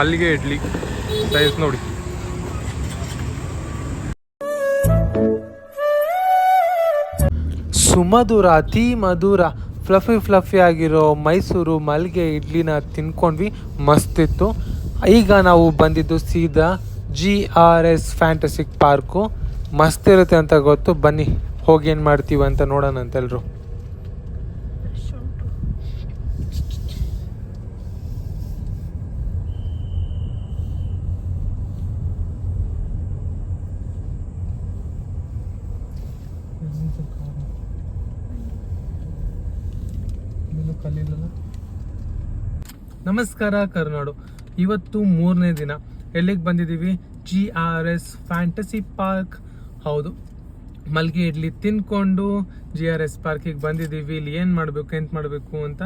ಮಲ್ಲಿಗೆ ಇಡ್ಲಿ. ಸೈಜ್ ನೋಡಿ. ಸುಮಧುರ ಅತಿ ಮಧುರ ಫ್ಲಫಿ ಫ್ಲಫಿ ಆಗಿರೋ ಮೈಸೂರು ಮಲ್ಲಿಗೆ ಇಡ್ಲಿನ ತಿನ್ಕೊಂಡ್ವಿ. ಮಸ್ತಿತ್ತು. ಈಗ ನಾವು ಬಂದಿದ್ದು ಸೀದಾ G R S fantasy park ಮಸ್ತ್ ಇರುತ್ತೆ ಅಂತ ಗೊತ್ತು. ಬನ್ನಿ, ಹೋಗಿ ಏನು ಮಾಡ್ತೀವಿ ಅಂತ ನೋಡೋಣ ಅಂತ ಎಲ್ರು ನಮಸ್ಕಾರ ಕರ್ನಾಡು. ಇವತ್ತು ಮೂರನೇ ದಿನ. ಎಲ್ಲಿಗೆ ಬಂದಿದ್ದೀವಿ? G R S fantasy park ಹೌದು. ಮಲ್ಗೆ ಇಡ್ಲಿ ತಿನ್ಕೊಂಡು ಜಿ ಆರ್ ಎಸ್ ಪಾರ್ಕಿಗೆ ಬಂದಿದ್ದೀವಿ. ಇಲ್ಲಿ ಏನು ಮಾಡಬೇಕು, ಎಂತ ಮಾಡಬೇಕು ಅಂತ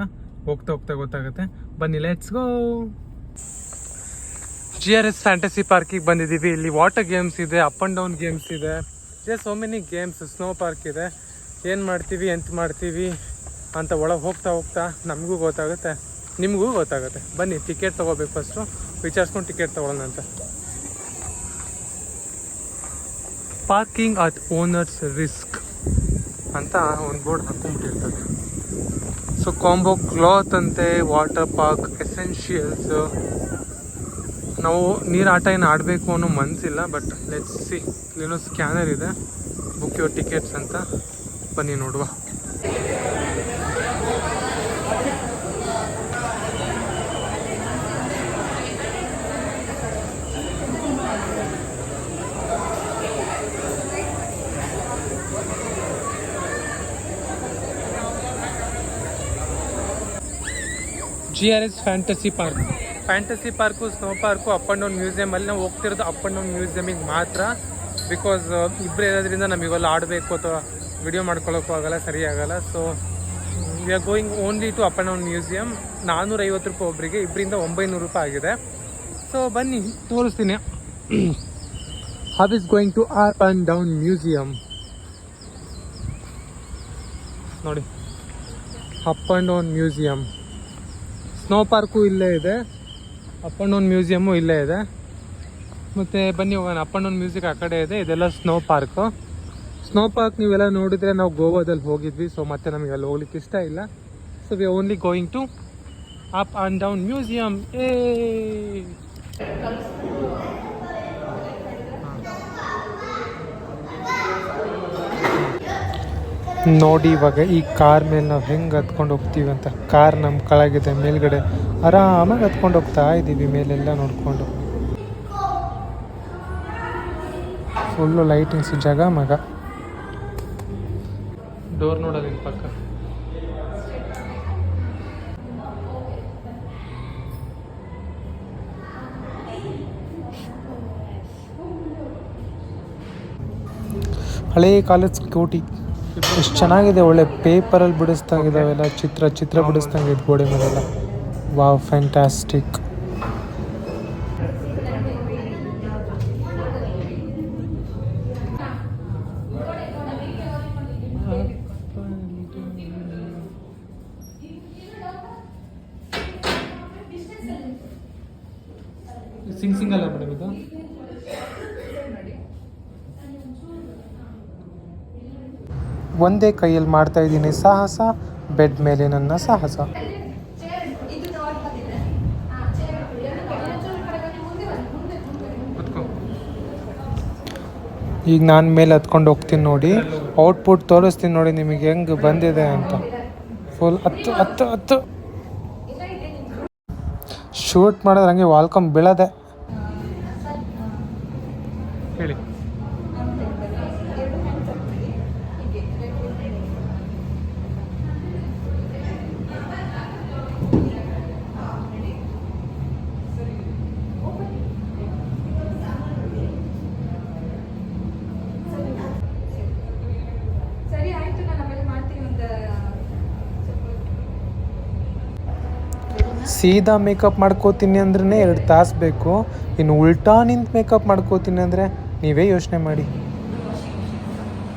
ಹೋಗ್ತಾ ಹೋಗ್ತಾ ಗೊತ್ತಾಗುತ್ತೆ. ಬನ್ನಿ let's go G R S fantasy ಪಾರ್ಕಿಗೆ ಬಂದಿದ್ದೀವಿ. ಇಲ್ಲಿ ವಾಟರ್ ಗೇಮ್ಸ್ ಇದೆ ಅಪ್ ಆ್ಯಂಡ್ ಡೌನ್ ಗೇಮ್ಸ್ ಇದೆ. J so many games snow park ಇದೆ. ಏನು ಮಾಡ್ತೀವಿ, ಎಂತ ಮಾಡ್ತೀವಿ ಅಂತ ಒಳಗೆ ಹೋಗ್ತಾ ಹೋಗ್ತಾ ನಮಗೂ ಗೊತ್ತಾಗುತ್ತೆ. ನಿಮಗೂ ಗೊತ್ತಾಗುತ್ತೆ. ಬನ್ನಿ ಟಿಕೆಟ್ ತೊಗೋಬೇಕು ಫಸ್ಟು ವಿಚಾರಿಸ್ಕೊಂಡು ಟಿಕೆಟ್ ತೊಗೊಳ್ಳೋಣ ಅಂತ. ಪಾರ್ಕಿಂಗ್ ಅಟ್ ಓನರ್ಸ್ ರಿಸ್ಕ್ ಅಂತ ಒಂದು ಬೋರ್ಡ್ ಹಾಕೊಂಡ್ಬಿಟ್ಟಿರ್ತದೆ. ಸೊ ಕಾಂಬೋ ಕ್ಲಾತ್ ಅಂತೆ, ವಾಟರ್ ಪಾರ್ಕ್ ಎಸೆನ್ಷಿಯಲ್ಸ್ ನಾವು ನೀರು ಆಟ ಏನು ಆಡಬೇಕು ಅನ್ನೋ ಮನಸ್ಸಿಲ್ಲ ಬಟ್ ಲೆಟ್ಸ್ ಸಿ ಇಲ್ಲೇನೋ ಸ್ಕ್ಯಾನರ್ ಇದೆ. ಬುಕ್ ಯುವರ್ ಟಿಕೆಟ್ಸ್ ಅಂತ. ಬನ್ನಿ ನೋಡುವ. G R S fantasy park fantasy park snow park up and down ಮ್ಯೂಸಿಯಮಲ್ಲಿ ನಾವು ಹೋಗ್ತಿರೋದು ಅಪ್ ಆ್ಯಂಡ್ ಡೌನ್ ಮ್ಯೂಸಿಯಮಿಗೆ ಮಾತ್ರ ಬಿಕಾಸ್ ಇಬ್ಬರು ಇರೋದ್ರಿಂದ ನಮಗೆಲ್ಲ ಆಡಬೇಕು ಅಥವಾ ವಿಡಿಯೋ ಮಾಡ್ಕೊಳ್ಳೋಕ್ಕೂ ಆಗಲ್ಲ, ಸರಿ ಆಗೋಲ್ಲ. So we are going only to up and down museum ನಾನ್ನೂರೈವತ್ತು ರೂಪಾಯಿ ಒಬ್ಬರಿಗೆ ಇಬ್ಬರಿಂದ ಒಂಬೈನೂರು ರೂಪಾಯಿ ಆಗಿದೆ. ಸೊ ಬನ್ನಿ, ತೋರಿಸ್ತೀನಿ. Hub is going to up and down museum ನೋಡಿ. Up and down museum snow park ಇಲ್ಲೇ ಇದೆ. ಅಪ್ ಆ್ಯಂಡ್ ಡೌನ್ ಮ್ಯೂಸಿಯಮ್ಮು ಇಲ್ಲೇ ಇದೆ. ಮತ್ತು ಬನ್ನಿ ಹೋಗೋಣ. ಅಪ್ ಆ್ಯಂಡ್ ಡೌನ್ ಮ್ಯೂಸಿಕ್ ಆ ಕಡೆ ಇದೆ. ಇದೆಲ್ಲ ಸ್ನೋ ಪಾರ್ಕು ಸ್ನೋ ಪಾರ್ಕ್ ನೀವೆಲ್ಲ ನೋಡಿದರೆ ನಾವು ಗೋವಾದಲ್ಲಿ ಹೋಗಿದ್ವಿ. ಸೊ ಮತ್ತೆ ನಮಗೆ ಅಲ್ಲಿ ಹೋಗ್ಲಿಕ್ಕೆ ಇಷ್ಟ ಇಲ್ಲ. So we only going to up and down museum ಏ ನೋಡಿ ಇವಾಗ ಈ ಕಾರ್ ಮೇಲೆ ನಾವು ಹೆಂಗೆ ಹತ್ಕೊಂಡು ಹೋಗ್ತೀವಿ ಅಂತ. ಕಾರ್ ನಮ್ಮ ಕೆಳಗಿದೆ ಮೇಲ್ಗಡೆ. ಆರಾಮಾಗಿ ಹತ್ಕೊಂಡು ಹೋಗ್ತಾ ಇದ್ದೀವಿ ಮೇಲೆಲ್ಲ ನೋಡಿಕೊಂಡು. ಫುಲ್ಲು ಲೈಟಿಂಗ್ಸ್ ಜಾಗ ಮಗ. ಡೋರ್ ನೋಡೋದು ಪಕ್ಕ. ಹಳೇ ಕಾಲೇಜ್ ಸ್ಕೂಟಿ ಎಷ್ಟು ಚೆನ್ನಾಗಿದೆ, ಒಳ್ಳೆ ಪೇಪರಲ್ಲಿ ಬಿಡಿಸ್ದಂಗಿದಾವೆಲ್ಲ ಚಿತ್ರ ಚಿತ್ರ ಬಿಡಿಸ್ದಂಗೆ ಗೋಡೆ ಮೇಲೆಲ್ಲ. Wow, fantastic. ಸಿಂಗ್ ಸಿಂಗ್ ಅಲ್ಲ ಮೇಡಮ್ ಒಂದೇ ಕೈಯಲ್ಲಿ ಮಾಡ್ತಾ ಇದ್ದೀನಿ. ಸಾಹಸ, ಬೆಡ್ ಮೇಲೆ ನನ್ನ ಸಾಹಸ. ಈಗ ನಾನು ಮೇಲೆ ಹತ್ಕೊಂಡು ಹೋಗ್ತೀನಿ ನೋಡಿ. ಔಟ್ಪುಟ್ ತೋರಿಸ್ತೀನಿ ನೋಡಿ ನಿಮಗೆ ಹೆಂಗೆ ಬಂದಿದೆ ಅಂತ. ಫುಲ್ ಹತ್ತು ಹತ್ತು ಹತ್ತು. ಶೂಟ್ ಮಾಡಿದ್ರೆ ಹಂಗೆ ವಾಲ್ಕಮ್ ಬೀಳದೆ ಹೇಳಿ ಸರಿ ಆಯ್ತು ನಾನು ಆಮೇಲೆ ಮಾಡ್ತೀನಿ ಒಂದು ಸೀದಾ ಮೇಕಪ್ ಮಾಡ್ಕೋತೀನಿ ಅಂದ್ರೆ ಎರಡು ತಾಸು ಬೇಕು. ಇನ್ನು ಉಲ್ಟಾ ನಿಂತು ಮೇಕಪ್ ಮಾಡ್ಕೋತೀನಿ ಅಂದರೆ ನೀವೇ ಯೋಚನೆ ಮಾಡಿ.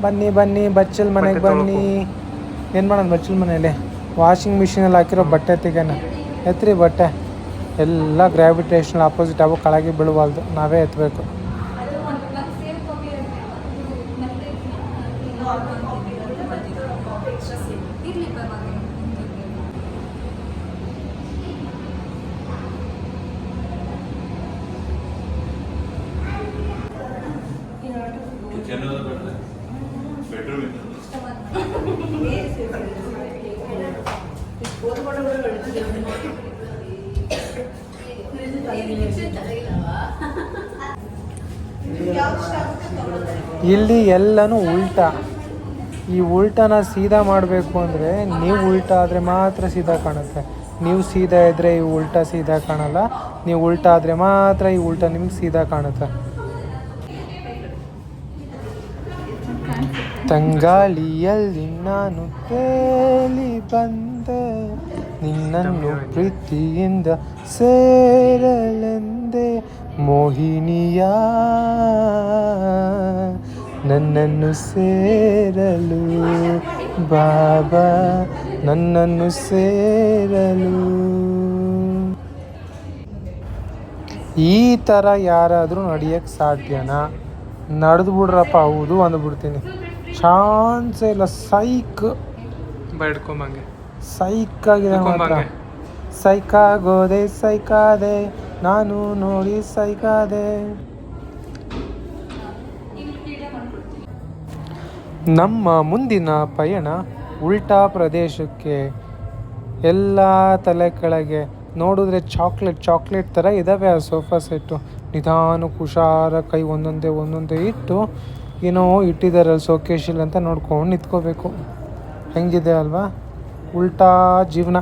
ಬನ್ನಿ ಬನ್ನಿ ಬಚ್ಚಲ್ ಮನೆಗೆ ಬನ್ನಿ. ಏನು ಮಾಡೋಣ ಬಚ್ಚಲ್ ಮನೇಲಿ? ವಾಷಿಂಗ್ ಮಿಷಿನಲ್ಲಿ ಹಾಕಿರೋ ಬಟ್ಟೆ ತೆಗೆನ. ಎತ್ರಿ ಬಟ್ಟೆ. ಎಲ್ಲ ಗ್ರಾವಿಟೇಷನಲ್ ಆಪೋಸಿಟ್ ಆಗೋ ಕೆಳಗೆ ಬೀಳುವಲ್ದು. ನಾವೇ ಎತ್ತಬೇಕು ಇಲ್ಲಿ ಎಲ್ಲನೂ ಉಲ್ಟಾ. ಈ ಉಲ್ಟಾನ ಸೀದಾ ಮಾಡಬೇಕು ಅಂದರೆ ನೀವು ಉಲ್ಟಾ ಆದರೆ ಮಾತ್ರ ಸೀದಾ ಕಾಣುತ್ತೆ. ನೀವು ಸೀದಾ ಇದ್ದರೆ ಈ ಉಲ್ಟಾ ಸೀದಾ ಕಾಣಲ್ಲ. ನೀವು ಉಲ್ಟಾ ಆದರೆ ಮಾತ್ರ ಈ ಉಲ್ಟಾ ನಿಮ್ಗೆ ಸೀದಾ ಕಾಣುತ್ತೆ. ತಂಗಾಳಿಯಲ್ಲಿ ನಾನು ತೇಲಿ ಬಂದೆ. ನಿನ್ನನ್ನು ಪ್ರೀತಿಯಿಂದ ಸೇರಲೆಂದೆ ಮೋಹಿನಿಯ. ನನ್ನನ್ನು ಸೇರಲು ಬಾಬಾ ನನ್ನನ್ನು ಸೇರಲು. ಈ ಥರ ಯಾರಾದರೂ ನಡಿಯಕ್ಕೆ ಸಾಧ್ಯನಾ? ನಡೆದು ಬಿಡ್ರಪ್ಪ ಹೌದು ಅಂದ್ಬಿಡ್ತೀನಿ. ಚಾನ್ಸೇ ಇಲ್ಲ ಸೈಕ್. ಬೇಡ್ಕೊಂಬಂಗೆ ಸೈಕ್ ಆಗಿದೆ ಮಾತ್ರ ಸೈಕಾಗೋದೆ ಸೈಕಾದೆ ನಾನು ನೋಡಿ ಸೈಕಾದೆ. ನಮ್ಮ ಮುಂದಿನ ಪಯಣ ಉಲ್ಟಾ ಪ್ರದೇಶಕ್ಕೆ ಎಲ್ಲ ತಲೆ ಕೆಳಗೆ. ನೋಡಿದ್ರೆ ಚಾಕ್ಲೇಟ್ ಚಾಕ್ಲೇಟ್ ಥರ ಇದ್ದಾವೆ ಆ ಸೋಫಾ ಸೆಟ್ಟು. ನಿಧಾನ ಹುಷಾರ ಕೈ ಒಂದೊಂದೇ ಒಂದೊಂದೇ ಇಟ್ಟು ಏನೋ ಇಟ್ಟಿದ್ದಾರೆ ಅಲ್ಲಿ ಸೋಕೇಶಿಲ್ ಅಂತ ನೋಡ್ಕೊಂಡು ನಿಂತ್ಕೋಬೇಕು. ಹೆಂಗಿದೆ ಅಲ್ವಾ? ಉಲ್ಟಾ ಜೀವನ.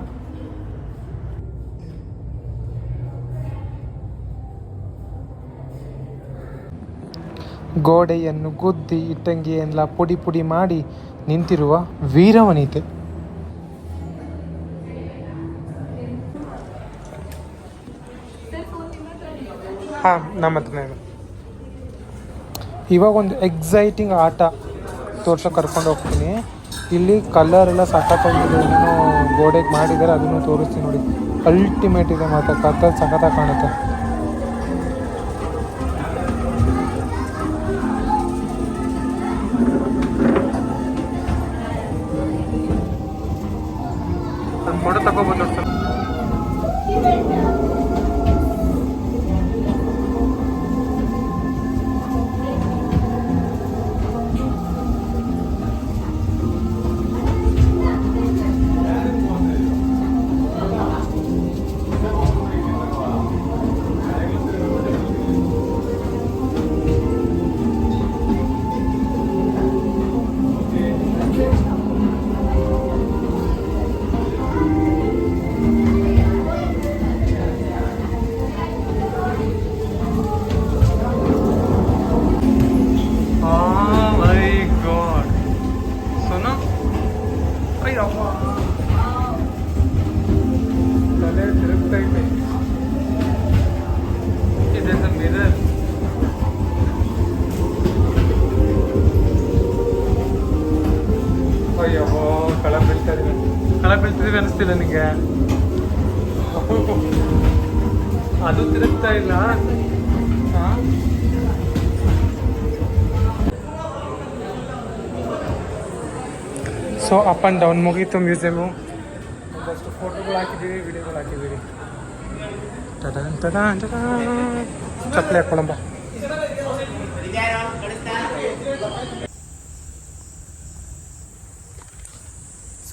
ಗೋಡೆಯನ್ನು ಗುದ್ದಿ ಇಟ್ಟಂಗಿಯೆಲ್ಲ ಪುಡಿ ಪುಡಿ ಮಾಡಿ ನಿಂತಿರುವ ವೀರವನಿತೆ. ಹಾಂ ನಮ್ಮ ಹತ್ರನೇ ಇದೆ ಇವಾಗ ಒಂದು ಎಕ್ಸೈಟಿಂಗ್ ಆಟ ತೋರ್ಸೋ ಕರ್ಕೊಂಡು ಹೋಗ್ತೀನಿ. ಇಲ್ಲಿ ಕಲರ್ ಎಲ್ಲ ಸಖತ್ತಾಗಿದೆ ಏನೋ ಗೋಡೆಗೆ ಮಾಡಿದ್ದಾರೆ ಅದನ್ನು ತೋರಿಸ್ತೀನಿ ನೋಡಿ. ಅಲ್ಟಿಮೇಟ್ ಇದೆ ಮಾತ್ರ. ಕತ್ತಲ್ ಸಖತ್ತಾಗಿ ಕಾಣುತ್ತೆ. ಬೀಳ್ತಿದೀವಿ ಅನಿಸ್ತಿಲ್ಲ ನಿಂಗೆ ಅದು ತಿರುಗ್ತಾ ಇಲ್ಲ. ಸೊ ಅಪ್ ಆ್ಯಂಡ್ ಡೌನ್ ಮುಗೀತು ಮ್ಯೂಸಿಯಮು ಒಂದಷ್ಟು ಫೋಟೋಗಳು ಹಾಕಿದ್ದೀವಿ ವಿಡಿಯೋಗಳು ಹಾಕಿದ್ದೀವಿ. ಚಪ್ಪಲಿ ಹಾಕ್ಕೊಳಂಬ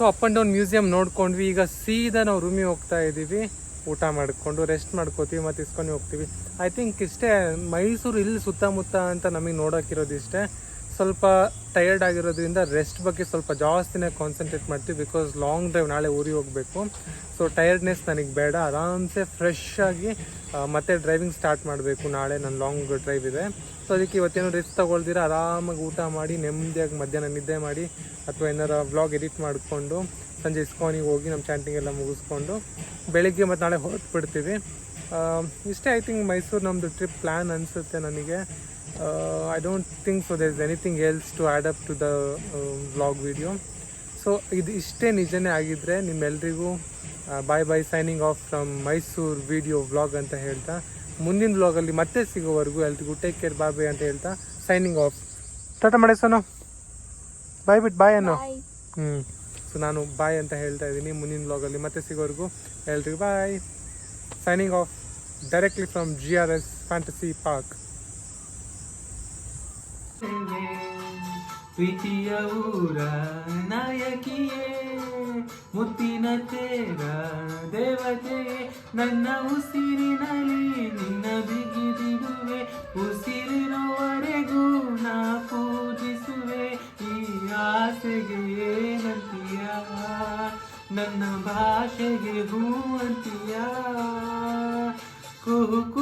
so up and down museum ನೋಡ್ಕೊಂಡ್ವಿ. ಈಗ ಸೀದಾ ನಾವು ರೂಮಿಗೆ ಹೋಗ್ತಾ ಇದ್ದೀವಿ ಊಟ ಮಾಡಿಕೊಂಡು ರೆಸ್ಟ್ ಮಾಡ್ಕೋತೀವಿ ಮತ್ತು ಇಸ್ಕೊಂಡು ಹೋಗ್ತೀವಿ. ಐ ಥಿಂಕ್ ಇಷ್ಟೇ ಮೈಸೂರು ಇಲ್ಲಿ ಸುತ್ತಮುತ್ತ ಅಂತ ನಮಗೆ ನೋಡೋಕ್ಕಿರೋದು ಇಷ್ಟೇ. ಸ್ವಲ್ಪ ಟಯರ್ಡ್ ಆಗಿರೋದ್ರಿಂದ ರೆಸ್ಟ್ ಬಗ್ಗೆ ಸ್ವಲ್ಪ ಜಾಸ್ತಿನೇ ಕಾನ್ಸಂಟ್ರೇಟ್ ಮಾಡ್ತೀವಿ ಬಿಕಾಸ್ ಲಾಂಗ್ ಡ್ರೈವ್ ನಾಳೆ ಊರಿ ಹೋಗಬೇಕು. ಸೊ ಟಯರ್ಡ್ನೆಸ್ ನನಗೆ ಬೇಡ. ಆರಾಮ್ಸೆ ಫ್ರೆಶ್ ಆಗಿ ಮತ್ತೆ ಡ್ರೈವಿಂಗ್ ಸ್ಟಾರ್ಟ್ ಮಾಡಬೇಕು ನಾಳೆ ನನ್ನ ಲಾಂಗ್ ಡ್ರೈವ್ ಇದೆ. ಸೊ ಅದಕ್ಕೆ ಇವತ್ತೇನು ರಿಸ್ಕ್ ತೊಗೊಳ್ದಿರ, ಆರಾಮಾಗಿ ಊಟ ಮಾಡಿ, ನೆಮ್ಮದಿಯಾಗಿ ಮಧ್ಯಾಹ್ನ ನಿದ್ದೆ ಮಾಡಿ ಅಥವಾ ಏನಾರ ವ್ಲಾಗ್ ಎಡಿಟ್ ಮಾಡಿಕೊಂಡು, ಸಂಜೆ ಇಸ್ಕಾನಿಗೆ ಹೋಗಿ ನಮ್ಮ ಚಾಂಟಿಂಗ್ ಎಲ್ಲ ಮುಗಿಸ್ಕೊಂಡು, ಬೆಳಿಗ್ಗೆ ಮತ್ತು ನಾಳೆ ಹೊರಟು ಬಿಡ್ತೀವಿ. ಇಷ್ಟೇ ಐ ಥಿಂಕ್ ಮೈಸೂರು ನಮ್ಮದು ಟ್ರಿಪ್ ಪ್ಲ್ಯಾನ್ ಅನಿಸುತ್ತೆ ನನಗೆ. I don't think so there is anything else to add up to the vlog video so ಇದು ಇಷ್ಟೇ ನಿಜನೇ ಆಗಿದ್ದರೆ ನಿಮ್ಮೆಲ್ರಿಗೂ bye bye signing off from Mysuru video vlog ಅಂತ ಹೇಳ್ತಾ ಮುಂದಿನ ವ್ಲಾಗಲ್ಲಿ ಮತ್ತೆ ಸಿಗೋವರೆಗೂ ಎಲ್ರಿಗೂ ಟೇಕ್ ಕೇರ್ ಬಾಯ್ ಬಾಯ್ ಅಂತ ಹೇಳ್ತಾ ಸೈನಿಂಗ್ ಆಫ್ ಟಾಟಾ ಮಾಡಿ ಸೋನು ಬಾಯ್ ಬಿಟ್ ಬಾಯ್ ಅನ್ನೋ ಹ್ಞೂ ಸೊ ನಾನು ಬಾಯ್ ಅಂತ ಹೇಳ್ತಾ ಇದ್ದೀನಿ ಮುಂದಿನ ವ್ಲಾಗಲ್ಲಿ ಮತ್ತೆ ಸಿಗೋವರೆಗೂ. ಎಲ್ರಿಗೂ bye signing off directly from G R S fantasy park ಪ್ರೀತಿಯ ಊರ ನಾಯಕಿಯೇ, ಮುತ್ತಿನ ತೇರ ದೇವತೆ, ನನ್ನ ಉಸಿರಿನಲ್ಲಿ ನಿನ್ನ ಬಿಗಿದಿಡುವೆ, ಉಸಿರಿನವರೆಗೂ ನಾ ಪೂಜಿಸುವೆ, ಈ ಆಸೆಗೆ ಏನಂತೀಯ ನನ್ನ ಭಾಷೆಗೆ ಹೂವಂತೀಯ ಕುಹುಕು ಕುಹು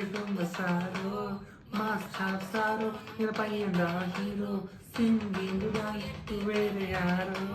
ലൈഫോ എഴുതും ബസാരോ മാസ്റ്റാസാരോ ഇങ്ങനെ പയ്യണ്ട ഹീറോ സിംഗിങ് വേറെ ആരോ